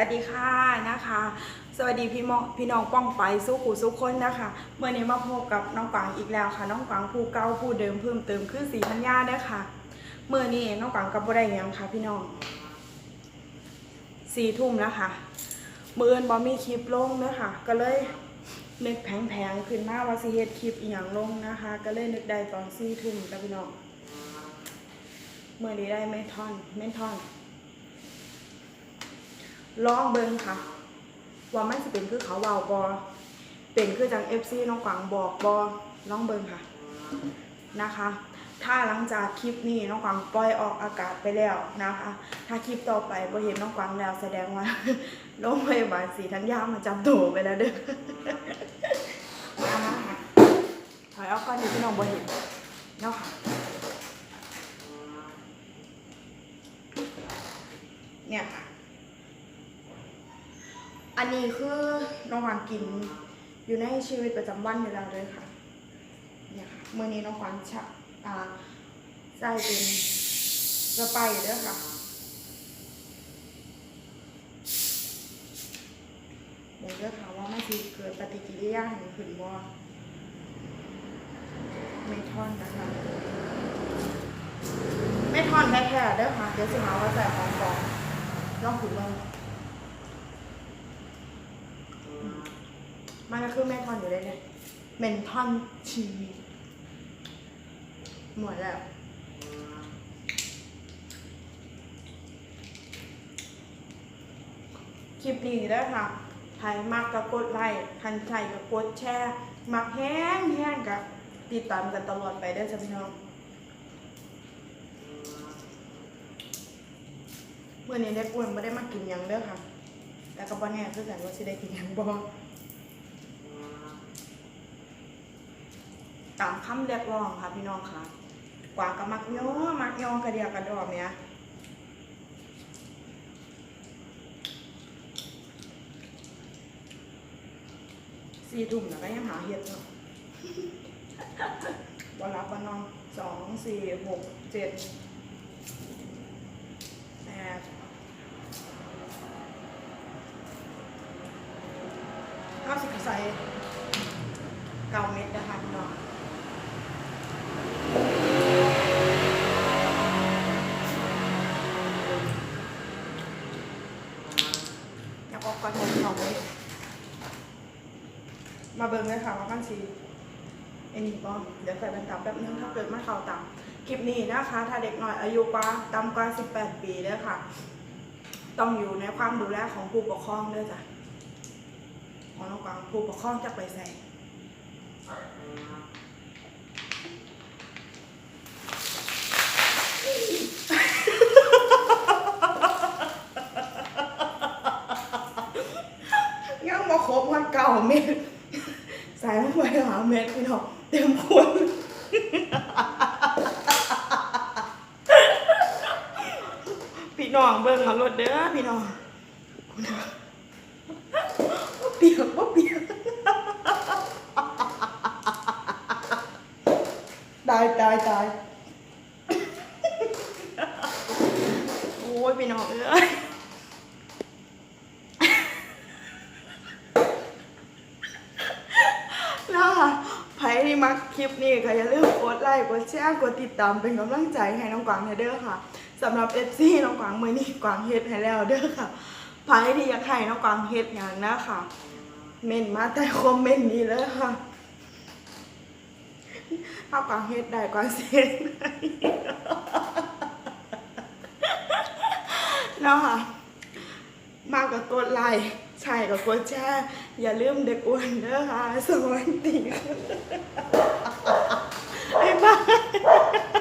วัสดีค่ะนะคะ สวัสดีพี่มองพี่น้องป้องไปสู้ขู่สู้คนนะคะเมื่อนี้มาพบกับน้องกวางอีกแล้วค่ะ น้องกวางผู้เก่าผู้เดิมเพิ่มเติมคือสีพัญญาเด้อค่ะเมื่อนี้น้องกวางกับบ่ได้ยังค่ะ พี่น้องสี่ทุ่มแล้วค่ะมื่ออื่นบอมีคลิปลงเด้อค่ะ ก็เลยนึกแผงๆขึ้นมาว่าสิเฮ็ดคลิปอีหยังลงนะคะ ก็เลยนึกได้ตอนสี่ทุ่มแล้วพี่น้องเมื่อนี้ได้เมทอนเมนทอน ลองเบิ่งค่ะ ว่ามันจะเป็นคือเขาเบาบอเป็นคือจัง FC น้องกวางบอกบอลองเบิ่งค่ะนะคะ ถ้าหลังจากคลิปนี้น้องกวางปล่อยออกอากาศไปแล้วนะคะ ถ้าคลิปต่อไปบ่เห็นน้องกวางแล้วแสดงว่าโรงพยาบาลศรีธัญญามาจับตัวไปแล้วเด้อถอยออกก่อนเดี๋ยวพี่น้องบ่เห็นเนาะค่ะเนี่ยค่ะ อันนี้คือน้องหวานกินอยู่ในชีวิตประจำวันอยู่แล้วเลยค่ะเนี่ยค่ะเมื่อนี้น้องหวานชะอ่าใส่เป็นกระไปเด้อค่ะเดี๋ยวจะถามว่ามันคือเกิดปฏิกิริยาอย่างขึ้นบ่ไม่ทอนนะคะไม่ทอนแท้ๆเด้อค่ะเดี๋ยวสิหาว่าใส่ของปลอมลองขุดลอง มันก็คือแม่ทอนอยู่เลยเนี่ยเมนทอนชีวีหมดแล้วคลิปนี้ได้อค่ะใครมักก็กดไลค์คันใครก็กดแชร์มักแห้งแห้งกับติดตามกันตลอดไปได้อจ้ะพี่น้องเมื่อนี้ได้ป่วยไม่ได้มากินยังเด้อค่ะ แต่ก็บ่แน่คือกันว่าสิได้กินยังบ่ ตามคำเรียกร้องค่ะพี่น้องค่ะ กวางกับมักย่อมักย่อกระเดียกระดอมเนี่ยสี่ทุ่มแล้วก็ยังหาเห็ดเนาะวันรับวันนอนสองสี่หกเจ็ดแปดเก้าสิบใส่เก้าเม็ดนะ ออกก่อนหมดสองเลยมาเบิ่งเลยค่ะว่ากันสีไอ้นี่ก็เดี๋ยวใส่เป็นตับแป๊บนึงถ้าเกิดมาเข่าต่ำคลิปนี้นะคะ ถ้าเด็กหน่อยอายุกว่าต่ำกว่า 18 ปีเด้อค่ะ ต้องอยู่ในความดูแลของผู้ปกครองเด้อจ้ะของน้องกวางผู้ปกครองจะไปใส่ ยังมาครบวันเก่าเม็ดใส่ลงไปหาเม็ดพี่น้องเต็มขวดพี่น้องเบิ่งเอารถเด้อพี่น้องบ่เปียกบ่เปียกตายตายตายโอ้ยพี่น้องเอ้ย นะคะใครที่มักคลิป นี้ก็อย่าลืมกดไลค์กดแชร์กดติดตามเป็นกำลังใจให้น้องกวางเด้อค่ะสำหรับ FC น้องกวางมือนี้กวางเฮ็ดให้แล้วเด้อค่ะใครที่อยากให้น้องกวางเฮ็ดอย่างนะคะเมนมาใต้คอมเมนต์นี้เลยค่ะถ้ากวางเฮ็ดได้กวางเซ็นเนาะค่ะ มากกับกดไลค์ ใช่กับกดแชร์อย่าลืมเด็กอ้วนเด้อค่ะสวัสดีค่ะบ๊ายบาย